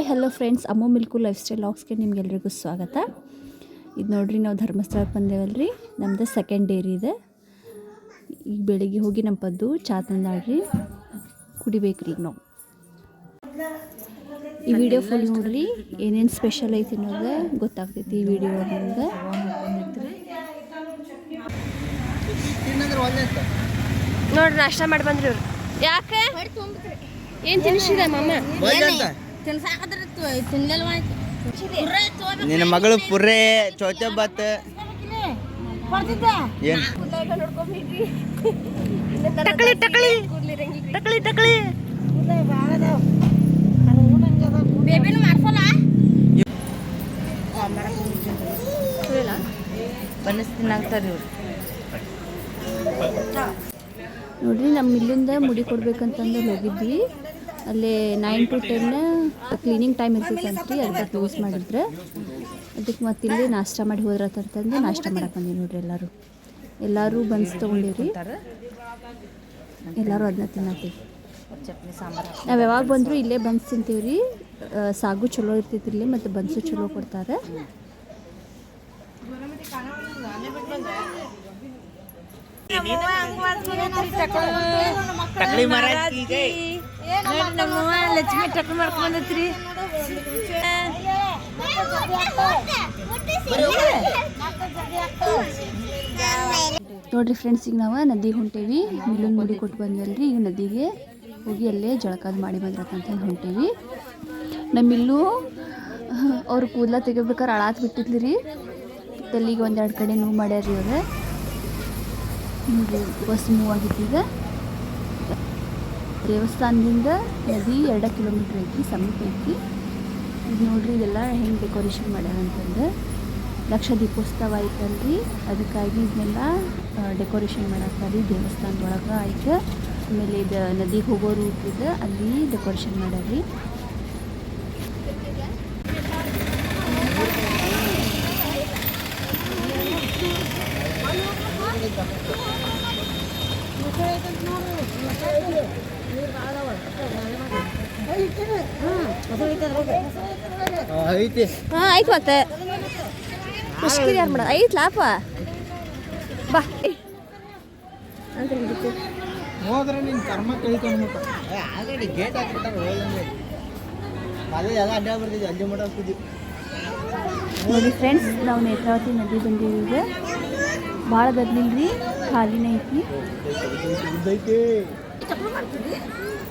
Hi hello friends Ammu Milku lifestyle ಲಾಗ್ಸ್ಗೆ ನಿಮ್ಗೆಲ್ರಿಗೂ ಸ್ವಾಗತ. ಇದು ನೋಡ್ರಿ ನಾವು ಧರ್ಮಸ್ಥಳಕ್ಕೆ ಬಂದೇವಲ್ರಿ. ನಮ್ದು ಸೆಕೆಂಡ್ ಡೇರಿ ಇದೆ. ಈಗ ಬೆಳಿಗ್ಗೆ ಹೋಗಿ ನಮ್ಮ ಪದ್ದು ಚಾ ತಂದಾಡ್ರಿ ಕುಡಿಬೇಕ್ರಿ ಈಗ ನಾವು. ಈ ವಿಡಿಯೋ ಫುಲ್ ನೋಡ್ರಿ ಏನೇನು ಸ್ಪೆಷಲ್ ಐತಿ ಅನ್ನೋದು ಗೊತ್ತಾಗ್ತೈತಿ ಈ ವಿಡಿಯೋ ನಿಮ್ಗೆ. ನೋಡ್ರಿ ನಾಷ್ಟ ಮಾಡಿ ಬಂದ್ರಿ ಅವ್ರು ಯಾಕೆ? ಏನು ತಿನ್ನಿಸಿದೆ ಮಮ್ಮ ನಿನ್ನ ಮಗಳು ಪುರ್ರೆ ಚೌತ ಬಾತ್ ಏನ್? ನೋಡ್ರಿ ನಮ್ಮ ಇಲ್ಲಿಂದ ಮುಡಿ ಕೊಡ್ಬೇಕಂತಂದ್ರೆ ಹೋಗಿದ್ವಿ. ಅಲ್ಲಿ nine to ten cleaning time ಇರ್ತೈತಂತ್ರಿ ಅದಕ್ಕೆ ಕ್ಲೋಸ್ ಮಾಡಿದ್ರೆ. ಅದಕ್ಕೆ ಮತ್ತೆ ಇಲ್ಲಿ ನಾಷ್ಟ ಮಾಡಿ ಹೋದ್ರತಂತಂದು ನಾಷ್ಟ ಮಾಡಕ್ಕೆ ಬಂದೀವಿ ನೋಡ್ರಿ ಎಲ್ಲರೂ. ಎಲ್ಲರೂ ಬನ್ಸ್ ತೊಗೊಂಡಿರಿ ಎಲ್ಲರೂ ಅದನ್ನ ತಿನ್ನತ್ತೀವಿ. ನಾವು ಯಾವಾಗ ಬಂದರೂ ಇಲ್ಲೇ ಬನ್ಸ್ ತಿಂತೀವಿ ರೀ ಸಾಗು ಚಲೋ ಇರ್ತೈತಿ ಇಲ್ಲಿ ಮತ್ತು ಬನ್ಸು ಚಲೋ ಕೊಡ್ತಾರೆ. ಲಕ್ಷ್ಮಿ ಟಕ್ ನೋಡ್ರಿ ಫ್ರೆಂಡ್ಸ್ ಈಗ ನಾವು ನದಿಗೆ ಹೊಂಟೇವಿ. ಮಿಲನ್ ಮುಡಿ ಕೊಟ್ಟು ಬಂದ್ವಲ್ರಿ. ಈಗ ನದಿಗೆ ಹೋಗಿ ಅಲ್ಲೇ ಜಳಕಾದ ಮಾಡಿ ಬಂದ್ರತ್ತಂತ ಹೊಂಟೇವಿ. ನಮ್ಮಿಲ್ಲೂ ಅವ್ರು ಕೂದಲ ತೆಗಿಬೇಕಾರೆ ಅಳಾತ್ ಬಿಟ್ಟಿದ್ಲಿ ರೀ ತಲೆಗೆ ಒಂದೆರಡು ಕಡೆ ನೋವು ಮಾಡ್ಯಾರ ರೀ ಅವ್ರು. ನೋಡ್ರಿ ಬಸ್ ಮೂವ್ ಆಗಿತ್ತು ಈಗ. ದೇವಸ್ಥಾನದಿಂದ ನದಿ ಎರಡು ಕಿಲೋಮೀಟ್ರ್ ಐತಿ, ಸಮೀಪ ಐತಿ. ಇದು ನೋಡ್ರಿ, ಇದೆಲ್ಲ ಹೆಂಗೆ ಡೆಕೋರೇಷನ್ ಮಾಡ್ಯಾರ ಅಂತಂದು ಲಕ್ಷ ದೀಪೋತ್ಸವ ಐತಲ್ರಿ. ಅದಕ್ಕಾಗಿ ಇದನ್ನೆಲ್ಲ ಡೆಕೋರೇಷನ್ ಮಾಡತ್ತಾರೆ ದೇವಸ್ಥಾನದೊಳಗೆ ಆಯ್ತು. ಆಮೇಲೆ ಇದು ನದಿಗೆ ಹೋಗೋ ರೂಟ್ ಇದೆ, ಅಲ್ಲಿ ಡೆಕೋರೇಷನ್ ಮಾಡ್ಯಾರ್ರಿ. ಹಾ ಆಯ್ತು ಮತ್ತೆ. ಮುಷ್ಕಿರಿ ಯಾರು ಮಾಡ ಐತ್ ಲಾಪ. ಬಾ. ಅಂತ. ಹೋದ್ರೆ ನಿನ್ ಕರ್ಮ ಕೇಳ್ಕೊಂಡ್ಬಿಟ್ಟು ಗೇಟ್ ಹಾಕಿರ್ತಾರೆ ಹೋದಂಗೆ. ಅದೇ ಎಲ್ಲ ಅಡ್ಡ ಬರ್ತಿದ್ವಿ ಅಲ್ಲಿ ಮಠ ಹೋಗ್ತಿದ್ವಿ. ನೋಡಿ ಫ್ರೆಂಡ್ಸ್ ನಾವು ನೇತ್ರಾವತಿ ನದಿ ಬಂದಿದ್ದೀವಿ ಭಾಳ ಬದ್ಲಿಲ್ರಿ ಖಾಲಿನೇ ಐತಿ.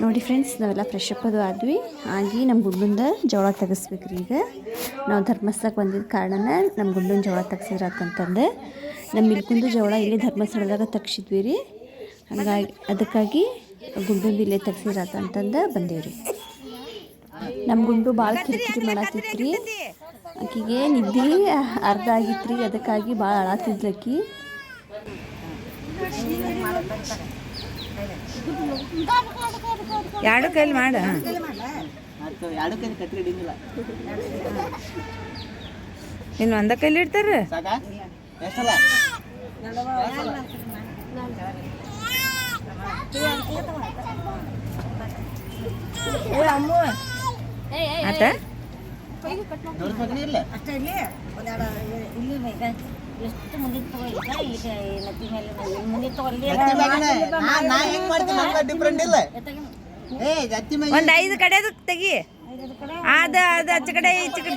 ನೋಡಿ ಫ್ರೆಂಡ್ಸ್ ನಾವೆಲ್ಲ ಫ್ರೆಶ್ ಅಪ್ ಅದು ಆದ್ವಿ. ಆಗಿ ನಮ್ಮ ಗುಡ್ಡಿಂದ ಜೋಳ ತೆಗಿಸ್ಬೇಕ್ರಿ ಈಗ. ನಾವು ಧರ್ಮಸ್ಥಳಕ್ಕೆ ಬಂದಿದ್ದ ಕಾರಣನ ನಮ್ಮ ಗುಂಡಿನ ಜೋಳ ತೆಗ್ಸಿದ್ರಾಕಂತಂದು ನಮ್ಮ ಮಿಲ್ಕುಂದು ಜೋಳ ಇಲ್ಲಿ ಧರ್ಮಸ್ಥಳದಾಗ ತಗ್ಸಿದ್ವಿ ರೀ. ಹಂಗಾಗಿ ಅದಕ್ಕಾಗಿ ಗುಂಡು ಇಲ್ಲೇ ತೆಗ್ಸಿರಾತಂತಂದು ಬಂದೇವ್ರಿ. ನಮ್ಮ ಗುಂಡು ಭಾಳ ಕಿರಿಕಿರಿ ರೀ ಆಕಿಗೆ ನಿದ್ದೆ ಅರ್ಧ ಆಗಿತ್ರಿ. ಅದಕ್ಕಾಗಿ ಭಾಳ ಅಳಾತಿದ್ಲಕ್ಕಿ ಎರಡು ಕೈಲಿ ಮಾಡ. ಎರಡು ಕೈ ಕಟ್ಟಿ ಹಿಡಿಂಗಿಲ್ಲ ಇನ್ನು ಒಂದ ಕೈಲಿ ಇಡ್ತಾರ ಸಾಕ? ಎಷ್ಟಲ್ಲ ಆತ ಇಲ್ಲ ಒಂದ್ ಐದು ಕಡೆ ತೆಗಿ. ಅದ ಅದ ಆಚೆ ಕಡೆ ಈಚೆ ಕಡೆ.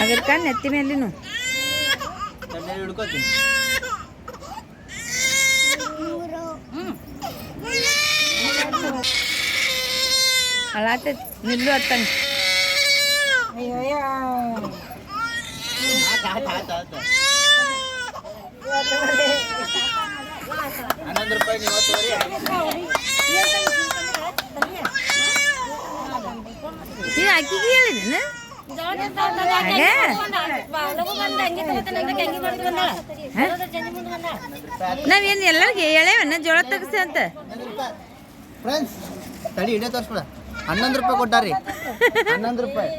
ಅದ್ರ ಕಣ್ಣು ಎತ್ತಿ ಮೇಲಿನು ಅಳಾತೈತಿ ನಿಲ್ಲು ಆತ. ಹನ್ನೊಂದು ರೂಪಾಯಿ ನೀವು ಅಕ್ಕಿಗೆ ನಾವೇನು ಎಲ್ಲರಿಗೆ ಎಳೆವನ್ನ ಜೋಳ ತೆಗಿಸಿ ಅಂತ? ಫ್ರೆಂಡ್ಸ್ ತಡಿ ಇಡೇ ತೋರಿಸ್ಬಿಡ. ಹನ್ನೊಂದು ರೂಪಾಯಿ ಕೊಟ್ಟಾರಿ. ಹನ್ನೊಂದು ರೂಪಾಯಿ.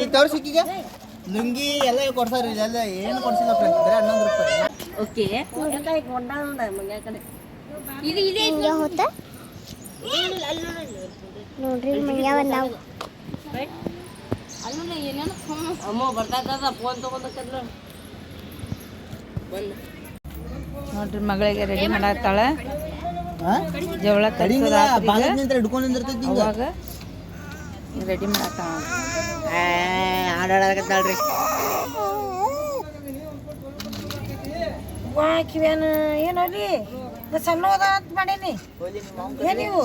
ಈ ತೋರ್ಸಿಕ್ಕಿಗೆ ಲುಂಗಿ ಎಲ್ಲ ಕೊಡ್ಸಾರಿ ಎಲ್ಲ ಏನು ಕೊಡ್ಸಿಲ್ಲ ಫ್ರೆಂಡ್ಸ್ ಬರೀ ಹನ್ನೊಂದು ರೂಪಾಯಿ. ಓಕೆ. ಇದು ಇದೆ ಹೋತ? ನೋಡ್ರಿ ಮಂಗ್ಯ ಬಂದಾವು ನೋಡ್ರಿ ಮಗಳಿಗೆ ರೆಡಿ ಮಾಡತ್ತಾಳೆ. ಜವಳ ಅವಾಗ ರೆಡಿ ಮಾಡತ್ತಾಳ. ಆಡಾಡಕತ್ತಾಳ್ರಿ. ಕಿವ್ಯಾನ ಏನರಿ ಸಣ್ಣ ಹೋದ ಅಂತ ಮಾಡೀನಿ. ನೀವು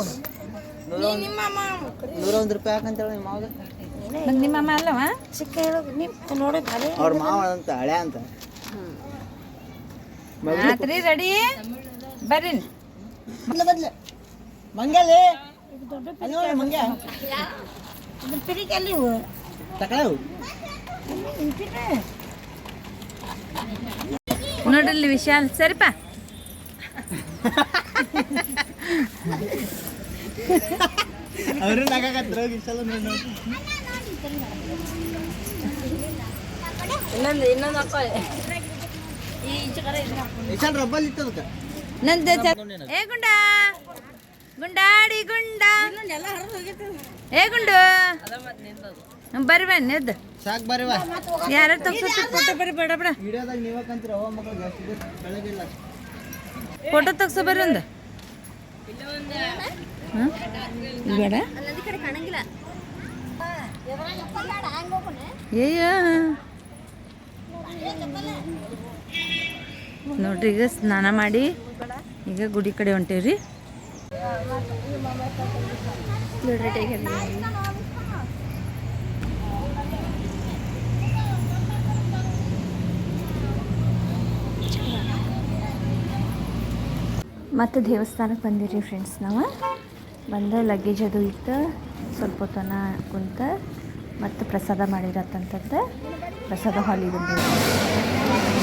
ನೂರ ಒಂದು ರೂಪಾಯಿ ಹಾಕಂತೇಳಿ ನಿಮ್ಮ ಮಾವಾಗ. ಮತ್ತ್ ನಿಮ್ಮ ಅಮ್ಮ ಅಲ್ಲವ? ಚಿಕ್ಕ ಹೇಳೋದು ನೀವು ನೋಡಿ ಭಾರಿ ಅವ್ರ ಮಾವ ಅಂತ ಹಳೆ ಅಂತ. ಆತ್ರಿ ರೆಡಿ? ಬರ್ರಿ. ಅಲ್ಲಿ ನೋಡಿ ಪಿರಿಕೆ ಅಲ್ಲಿ ಇವು. ತಕಳವು. ನೋಡ್ರಿ ವಿಶಾಲ್. ಸರಿಪಾ? ಅವರು ನಗಾಕತ್ರ ಸಲ ನೋಡಿ. ಇಷ್ಟನ್ ರಬ್ಬಲ್ ಇತ್ತು ಅದಕ್ಕೆ. ನಂದ ಏ ಗುಂಡ ಗುಂಡಾಡಿ ಗುಂಡ. ಏ ಗುಂಡು ಬರ್ರಿ ಬನ್ನಿ ಎದ್ದು ಸಾಕು ಬರ್ರಿ ವಾ ಯಾರ ಫೋಟೋ ಬೇಡ ಬೇಡ. ತಗ್ಸೋ ಬರ್ರಿ ಒಂದು. ಬೇಡ. ನೋಡ್ರಿ ಈಗ ಸ್ನಾನ ಮಾಡಿ ಈಗ ಗುಡಿ ಕಡೆ ಹೊಂಟೇವ್ರಿ. ಮತ್ತು ದೇವಸ್ಥಾನಕ್ಕೆ ಬಂದಿರಿ ಫ್ರೆಂಡ್ಸ್ ನಾವು? ಬಂದ ಲಗೇಜ್ ಅದು ಇತ್ತು ಸ್ವಲ್ಪ ಹೊತ್ತನ ಕುಂತ ಮತ್ತು ಪ್ರಸಾದ ಮಾಡಿರತ್ತಂಥದ್ದು ಪ್ರಸಾದ ಹಾಲಿಗೆ ಬಂದಿರಿ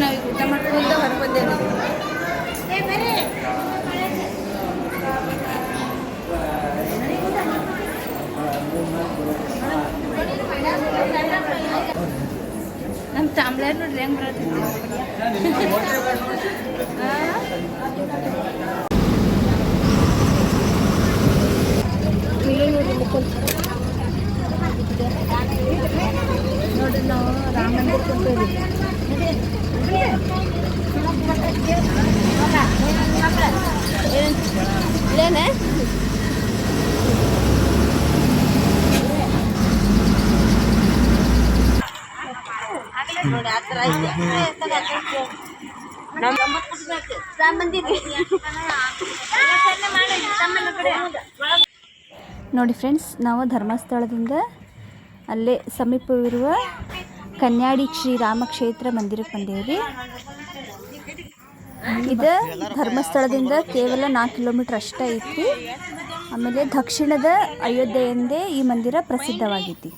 ನಾವು ಊಟ ಮಾಡ್ಕೊಂಡು ಹೊರಗೆ ಬಂದೇವಿ ನಮ್ಮ ತಾಂಬ್ಳ ನೋಡ್ರಿ ಹೆಂಗ್ ಬರತ್ತೆ ನೋಡ್ರಿ ನಾವು ರಾಮ ಮಂದಿರ ಕೊಂಡೇವಿ ಇಲ್ಲೇನೆ ನೋಡಿ ಫ್ರೆಂಡ್ಸ್ ನಾವು ಧರ್ಮಸ್ಥಳದಿಂದ ಅಲ್ಲೇ ಸಮೀಪವಿರುವ ಕನ್ಯಾಡಿ ಶ್ರೀ ರಾಮಕ್ಷೇತ್ರ ಮಂದಿರಕ್ಕೆ ಬಂದೇವ್ರಿ ಇದು ಧರ್ಮಸ್ಥಳದಿಂದ ಕೇವಲ ನಾಲ್ಕು ಕಿಲೋಮೀಟ್ರ್ ಅಷ್ಟೇ ಐತಿ. ಆಮೇಲೆ ದಕ್ಷಿಣದ ಅಯೋಧ್ಯೆ ಎಂದೇ ಈ ಮಂದಿರ ಪ್ರಸಿದ್ಧವಾಗೈತಿ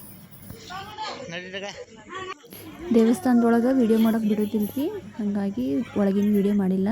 ದೇವಸ್ಥಾನದೊಳಗೆ ವಿಡಿಯೋ ಮಾಡೋಕೆ ಬಿಡೋದಿಲ್ಲರಿ ಹಾಗಾಗಿ ಒಳಗಿನ ವಿಡಿಯೋ ಮಾಡಿಲ್ಲ.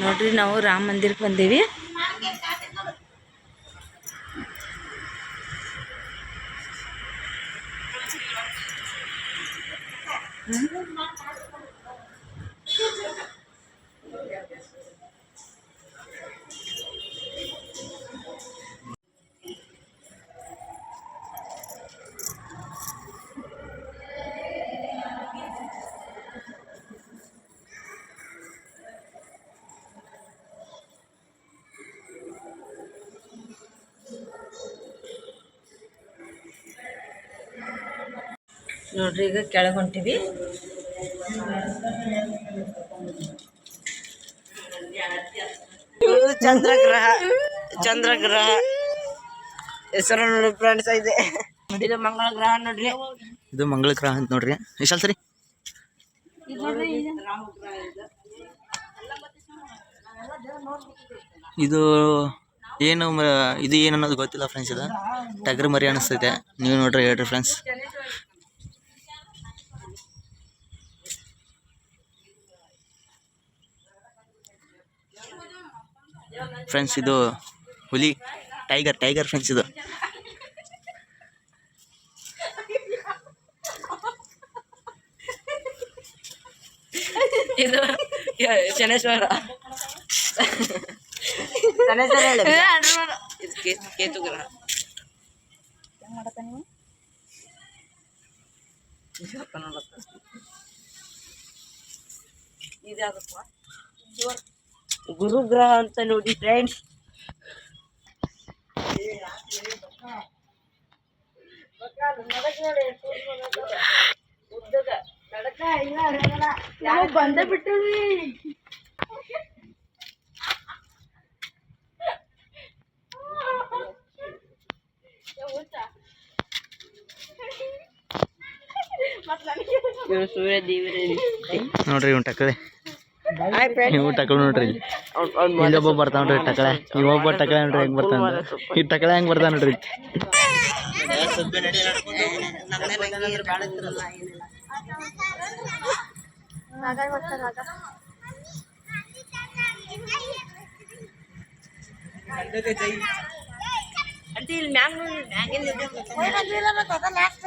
ನೋಡ್ರಿ ನಾವು ರಾಮ ಮಂದಿರಕ್ಕೆ ಬಂದೇವಿ. ನೋಡ್ರಿ ಈಗ ಕೆಳಗೆ ಹೊಂಟಿವಿ. ಇದು ಚಂದ್ರಗ್ರಹ ಚಂದ್ರಗ್ರಹ. ಹೆಸರು ನೋಡಿ ಫ್ರೆಂಡ್ಸ್ ಇದೆ ಇದು ಮಂಗಳ ಗ್ರಹ ನೋಡ್ರಿ. ಇದು ಮಂಗಳ ಗ್ರಹ ಅಂತ ನೋಡ್ರಿ. ವಿಶಾಲ್ ಸರಿ. ಇದು ಏನು ಇದು ಏನು ಅನ್ನೋದು ಗೊತ್ತಿಲ್ಲ ಫ್ರೆಂಡ್ಸ್ ಇದು. ಟಗರ್ ಮರಿ ಅನಿಸ್ತೈತೆ. ನೀವು ನೋಡ್ರಿ ಹೇಳ್ರಿ ಫ್ರೆಂಡ್ಸ್ ಫ್ರೆಂಡ್ಸ್ ಇದು ಹುಲಿ ಟೈಗರ್ ಟೈಗರ್ ಫ್ರೆಂಡ್ಸ್ ಇದು. ಇದು ಶನೇಶ್ವರ. ಕೇತುಗ್ರಹ ಹೇಳಿ. ಇದು ಕೇತು ಕೇತು ಗುರು ಗ್ರಹ ಅಂತ ನೋಡಿ ಫ್ರೆಂಡ್ಸ್ ಬಂದ ಬಿಟ್ಟು ಇವ್ರು ಸೂರ್ಯ ದೇವರೇ. ನೋಡ್ರಿ ಟಕಳೆ ಇವು ಟಕಳ ನೋಡ್ರಿ. ಇಲ್ಲಿ. ಇಲ್ಲೊಬ್ಬ ಬರ್ತಾವ ನೋಡ್ರಿ ಟಕಳೆ. ಇವೊಬ್ಬ ಟಕಳೆ ನೋಡ್ರಿ ಹೆಂಗ್ ಬರ್ತಾನ ಈ ಟಕಳೆ ಹೆಂಗ್ ಬರ್ತಾನ ನೋಡ್ರಿ? ಅಂತ ಇಲ್ಲಿ ಮ್ಯಾಗ ನೋಡಿ ಮ್ಯಾಗಿಂದ ಲಾಸ್ಟ್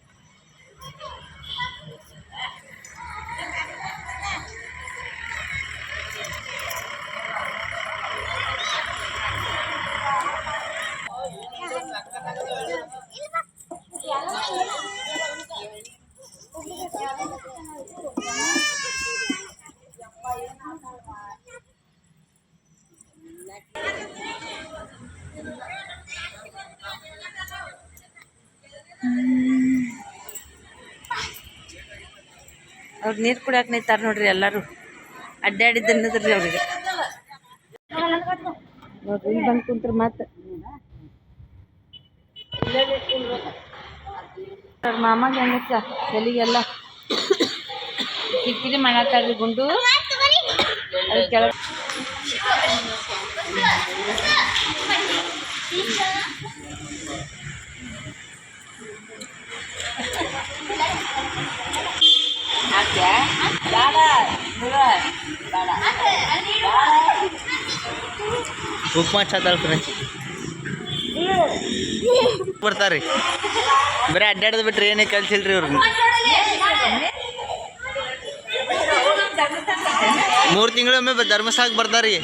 ಅವ್ರು ನೀರು ಕುಡಿಯಾಕ ನಿಂತಾರ ನೋಡ್ರಿ ಎಲ್ಲಾರು. ಅಡ್ಡಾಡಿದ್ದು ಅನ್ನದ್ರಿ ಅವ್ರಿಗೆ. ನೋಡ್ರಿ ಇಲ್ಲಿ ಬಂದು ಕುಂತ್ರ ಮತ್ತೆ. ಅವ್ರ ಮಾಮಾಗ ಹೆಂಗಚ್ಚ ಎಲ್ಲಿಗೆಲ್ಲ? ಕಿರಿಕಿರಿ ಮಾಡತ್ತಾರ್ರಿ ಗುಂಡು. ಅದಕ್ಕೆ ಕೆಳಗೆ ಉಪ್ಮಾ ಚದಲ್ ಫ್ರೆಂಡ್ಸ್ ಬರ್ತಾರ್ರಿ ಬರೀ ಅಡ್ಡಾಡದ್ ಬಿಟ್ರಿ ಏನೇ ಕಲ್ಸಿಲ್ರಿ ಇವ್ರಿಗೆ ಮೂರು ತಿಂಗಳೊಮ್ಮೆ ಬ- ಧರ್ಮಸ್ಥಳಕ್ಕೆ ಬರ್ತಾರ್ರಿ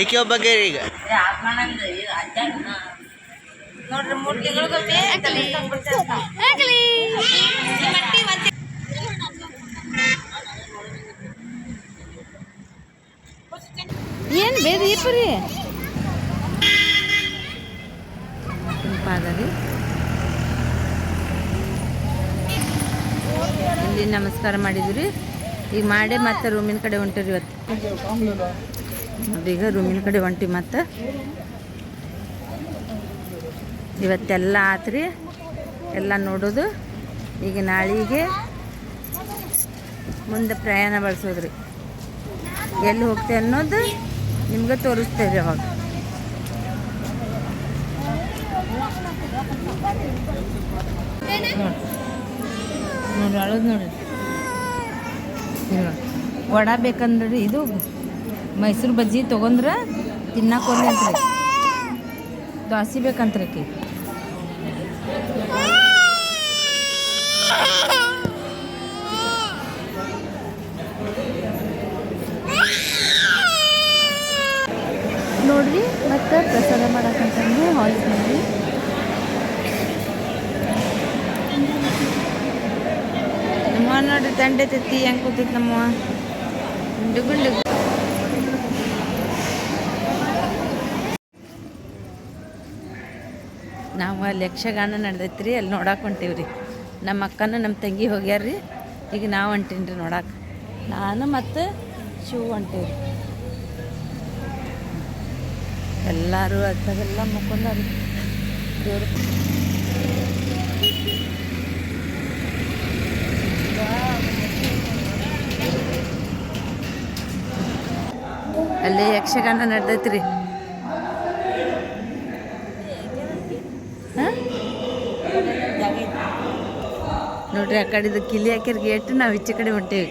ಏಕೆ ಒಬ್ಬಗೆ ಈಗ ನೋಡ್ರಿ ಮೂರ್ ತಿಂಗಳಿಗೊಮ್ಮೆ ಬರ್ತಾರೆ. ಇಪ್ಪರಿ ಇಲ್ಲಿ ನಮಸ್ಕಾರ ಮಾಡಿದ್ರಿ ಈಗ ಮಾಡೇ ಮತ್ತೆ ರೂಮಿನ ಕಡೆ ಹೊಂಟಿರಿ ಇವತ್ತು. ಈಗ ರೂಮಿನ ಕಡೆ ಹೊಂಟಿ ಮತ್ತೆ. ಇವತ್ತೆಲ್ಲ ಆತ್ರಿ. ಎಲ್ಲ ನೋಡೋದು. ಈಗ ನಾಳೆಗೆ ಮುಂದೆ ಪ್ರಯಾಣ ಬಳಸೋದ್ರಿ. ಎಲ್ಲಿ ಹೋಗ್ತೇವೆ ಅನ್ನೋದು ನಿಮ್ಗೆ ತೋರಿಸ್ತೇವೆ ಅವಾಗ. ನೋಡಿ ನೋಡಿ. ವಡ ಬೇಕಂದ್ರೆ ಇದು ಮೈಸೂರು ಬಜ್ಜಿ ತೊಗೊಂಡ್ರೆ ತಿನ್ನಕ್ಕೆ ದೋಸೆ ಬೇಕಂತ್ರಿ ಆಕಿ ನೋಡ್ರಿ ಮತ್ತು ಪ್ರಸಾದ ಮಾಡಕ್ಕಂತಂದು ಹಾಲ್ಸ್ ನೋಡ್ರಿ ನಮ್ಮವ್ವ ನೋಡ್ರಿ ತಂಡೆ ತೆತ್ತಿ ಹೆಂಗೆ ಕೂತೈತಿ ನಮ್ಮವ್ವ? ಗುಂಡು ಗುಂಡು ನಾವು ಅಲ್ಲಿ ಯಕ್ಷಗಾನ ನಡೆದೈತ್ರಿ ರೀ ಅಲ್ಲಿ ನೋಡಕ್ಕೆ ಹೊಂಟೀವಿ ನಮ್ಮ ಅಕ್ಕನ ನಮ್ಮ ತಂಗಿ ಹೋಗ್ಯಾರ್ರಿ, ಈಗ ನಾವು ಹೊಂಟೀನಿ ರೀ ನೋಡಕ್ಕೆ ನಾನು ಮತ್ತು ಶೂ ಹೊಂಟೀವಿ ಎಲ್ಲರೂ ಅತ್ತಾಗೆಲ್ಲ ಮುಕ್ಕೊಂಡು ದೇವ್ರು. ಅಲ್ಲಿ ಯಕ್ಷಗಾನ ನಡ್ದೈತಿ ರೀ ನೋಡ್ರಿ ಆ ಕಡೆದು ಕಿಲಿ ಹಾಕಿರ್ ಗೇಟ್ ನಾವು ಈಚೆ ಕಡೆ ಹೊಂಟೇವಿ.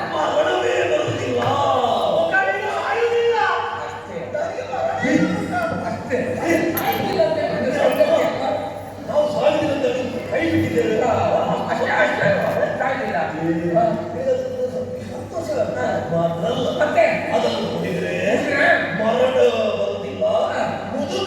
그래. 어. 그래가지고 또 말하라. 어때? 아나 어디 그래? 그래. 말하라. 어디가? 모두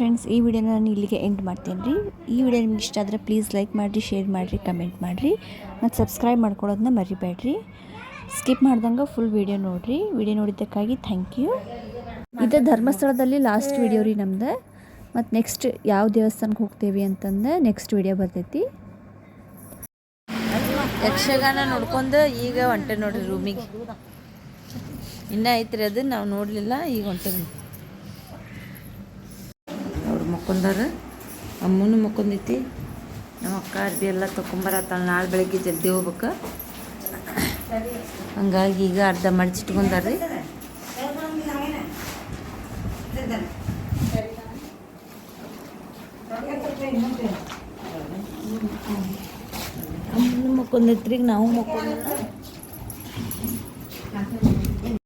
ಫ್ರೆಂಡ್ಸ್ ಈ ವಿಡಿಯೋನ ನಾನು ಇಲ್ಲಿಗೆ ಎಂಡ್ ಮಾಡ್ತೀನಿ ರೀ. ಈ ವಿಡಿಯೋ ನಿಮ್ಗೆ ಇಷ್ಟ ಆದರೆ ಪ್ಲೀಸ್ ಲೈಕ್ ಮಾಡಿರಿ ಶೇರ್ ಮಾಡಿರಿ ಕಮೆಂಟ್ ಮಾಡಿರಿ. ಮತ್ತು ಸಬ್ಸ್ಕ್ರೈಬ್ ಮಾಡ್ಕೊಳ್ಳೋದನ್ನ ಮರಿಬೇಡ್ರಿ. ಸ್ಕಿಪ್ ಮಾಡ್ದಂಗೆ ಫುಲ್ ವಿಡಿಯೋ ನೋಡಿರಿ. ವಿಡಿಯೋ ನೋಡಿದ್ದಕ್ಕಾಗಿ ಥ್ಯಾಂಕ್ ಯು ಇದು ಧರ್ಮಸ್ಥಳದಲ್ಲಿ ಲಾಸ್ಟ್ ವಿಡಿಯೋ ರೀ ನಮ್ದು. ಮತ್ತು ನೆಕ್ಸ್ಟ್ ಯಾವ ದೇವಸ್ಥಾನಕ್ಕೆ ಹೋಗ್ತೇವೆ ಅಂತಂದು ನೆಕ್ಸ್ಟ್ ವಿಡಿಯೋ ಬರ್ತೈತಿ. ಯಕ್ಷಗಾನ ನೋಡ್ಕೊಂಡು ಈಗ ಹೊಂಟೆ ನೋಡ್ರಿ ರೂಮಿಗೆ ಇನ್ನೂ ಐತ್ರಿ ಅದು ನಾವು ನೋಡಲಿಲ್ಲ, ಈಗ ಹೊಂಟೆ ಮಕ್ಕೊಂಡಾರ? ಅಮ್ಮನೂ ಮಕ್ಕೊಂದೈತಿ ನಮ್ಮ ಅಕ್ಕ ಅರ್ಬಿ ಎಲ್ಲ ತೊಗೊಂಬರತ್ತಾಳ ನಾಳೆ ಬೆಳಗ್ಗೆ ಜಲ್ದಿ ಹೋಗ್ಬೇಕು. ಹಂಗಾಗಿ ಈಗ ಅರ್ಧ ಮಡಚಿಟ್ಕೊಂಡಾರ್ರಿ. ಅಮ್ಮನೂ ಮಕ್ಕೊಂದೈತ್ರಿ ನಾವು ಮಕ್ಕೊಂಡ